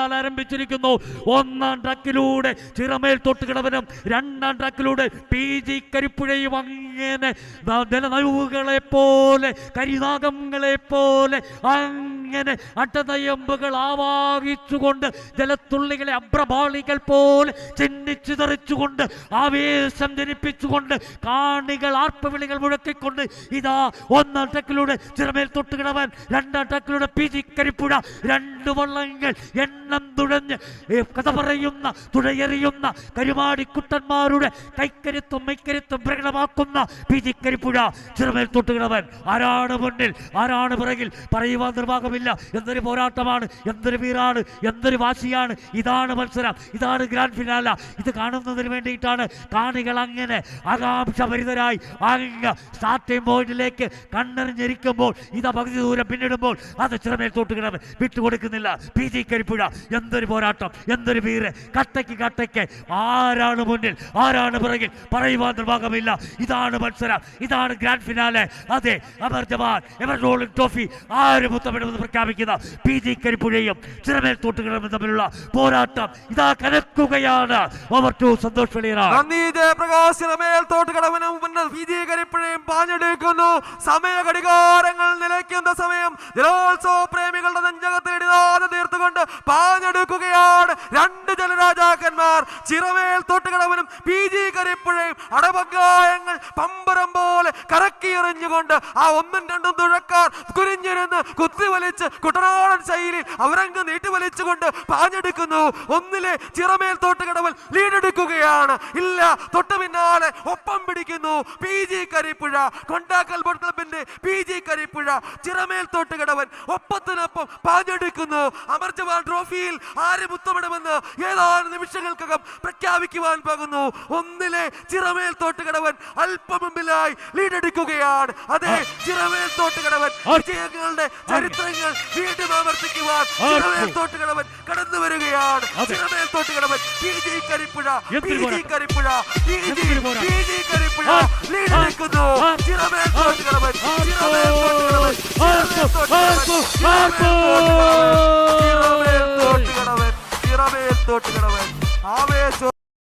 ആരംഭിച്ചിരിക്കുന്നു. ഒന്നാം ട്രക്കിലൂടെ ചിറമേൽ തൊട്ടുകിടവനും രണ്ടാം ട്രക്കിലൂടെ പി ജി കരിപ്പുഴയും അങ്ങനെ ജലനയുകളെ പോലെ കരിനാഗങ്ങളെ പോലെ അങ്ങനെ അട്ടനയമ്പുകൾ ആവാഹിച്ചുകൊണ്ട് ജലത്തുള്ളികളെ അബ്രപാളികൾ പോലെ ചിന്നിച്ചിതറിച്ചുകൊണ്ട് ആവേശം ജനിപ്പിച്ചുകൊണ്ട് കാണികൾ ആർപ്പവിളികൾ മുഴക്കിക്കൊണ്ട് ഇതാ ഒന്നാം ട്രക്കിലൂടെ ചിറമേൽ തൊട്ടുകിടവൻ രണ്ടാം ടക്കിലൂടെ പി ജി കരിപ്പുഴ രണ്ട് വള്ളങ്ങൾ എണ്ണം തുഴഞ്ഞ് കഥ പറയുന്ന തുഴയെറിയുന്ന കരുമാടിക്കുട്ടന്മാരുടെ കൈക്കരുത്തും മൈക്കരുത്തും പ്രകടമാക്കുന്ന പി ജി കരിപ്പുഴ ചിറമേൽ തൊട്ടുകിടവൻ. ആരാണ് മുന്നിൽ? ആരാണ് പിറകിൽ? പറയുവാൻ നിർവാഹമില്ല എന്തൊരു പോരാട്ടമാണ് എന്തൊരു വീറാണ് എന്തൊരു വാശിയാണ്. ഇതാണ് മത്സരം ഇതാണ് ഗ്രാൻഡ് ഫിനാല ഇത് കാണുന്നതിന് വേണ്ടിയിട്ടാണ് കാണികൾ അങ്ങനെ ആകാംക്ഷഭരിതരായി അങ്ങ് സ്റ്റാർട്ടിംഗ് പോയിന്റിലേക്ക് കണ്ണെറിഞ്ഞിരിക്കുമ്പോൾ ഇതാ പകുതി ദൂരം പിന്നിടുമ്പോൾ അത് ചിറമേൽ വിട്ടു വിട്ടുകൊടുക്കുന്നില്ല. പി ജി കരിപ്പുഴ എന്തൊരു പോരാട്ടം എന്തൊരു വീറ്. കട്ടയ്ക്ക് കട്ടയ്ക്ക് ആരാണ് മുന്നിൽ ആരാണ് പിറകിൽ പറയുവാൻ നിർവാഹമില്ല. ഇതാണ് മത്സരം ഇതാണ് ഗ്രാൻഡ് ഫിനാലെ അതെ അമർ ജവാൻ എവർ ട്രോഫി ആര് മുത്തമിടുമെന്ന് പ്രഖ്യാപിക്കുന്ന പി ജി കരിപ്പുഴയും ചിറമേൽ തോട്ടുകളും തമ്മിലുള്ള പോരാട്ടം ഇതാ കനക്കുകയാണ്. ഓവർ ടു സന്തോഷ് നന്ദി ജയപ്രകാശ് മേൽ തോട്ടുകടവനും മുന്നിൽ വിജയകരിപ്പുഴയും പാഞ്ഞെടുക്കുന്നു. സമയ ഘടികാരങ്ങൾ നിലയ്ക്കുന്ന സമയം ജലോത്സവ പ്രേമികളുടെ നെഞ്ചകത്തിൽ ഇടിനാതെ തീർത്തുകൊണ്ട് പാഞ്ഞെടുക്കുകയാണ് രണ്ട് ജലരാജാക്കന്മാർ ചിറമേൽ തോട്ടുകടവനും പി ജി കരിപ്പുഴയും അടപങ്കായങ്ങൾ പമ്പരം പോലെ എറിഞ്ഞുകൊണ്ട് ആ ഒന്നും രണ്ടും തുഴക്കാർ കുരിഞ്ഞിരുന്ന് കുത്തിവലിച്ച് കുട്ടനാടൻ ശൈലി അവരങ്ങ് നീട്ടിവലിച്ചുകൊണ്ട് പാഞ്ഞെടുക്കുന്നു. ഒന്നിലെ ചിറമേൽ തോട്ടുകടവൽ ലീഡെടുക്കുകയാണ് ഇല്ല തൊട്ടു പിന്നാലെ ഒപ്പം പിടിക്കുന്നു. P G Karipuzha Kondakkal boat ക്ലബിന്റെ പി ജി കരിപ്പുഴ ചിറമേൽ തോട്ടുകടവൻ ഒപ്പത്തിനൊപ്പം പാഞ്ഞെടുക്കുന്നു. അമർ ജവാൻ ട്രോഫിയിൽ ആര് മുത്തമിടുമെന്ന് ഏതാനും നിമിഷങ്ങൾക്കകം പ്രഖ്യാപിക്കുവാൻ പോകുന്നു. ഒന്നിലെ ചിറമേൽ തോട്ടുകടവൻ അല്പം മുമ്പിലായി ലീഡെടുക്കുകയാണ് അതെ ചിറവേൽ തോട്ടുകടവൻ വിജയങ്ങളുടെ ചരിത്രങ്ങൾ വീണ്ടും ആവർത്തിക്കുവാൻ ചിറവേൽ തോട്ടുകടവൻ കടന്നു വരികയാണ്. Chiravel Thottukadavan P G Karippuzha P G. Karippuzha P G P G Karippuzha ആ, നിൽക്കുന്നു ചിറവേൽ തോട്ടുകടവൻ ചിറവേൽ തോട്ടുകടവൻ ചിറവേൽ തോട്ടുകടവൻ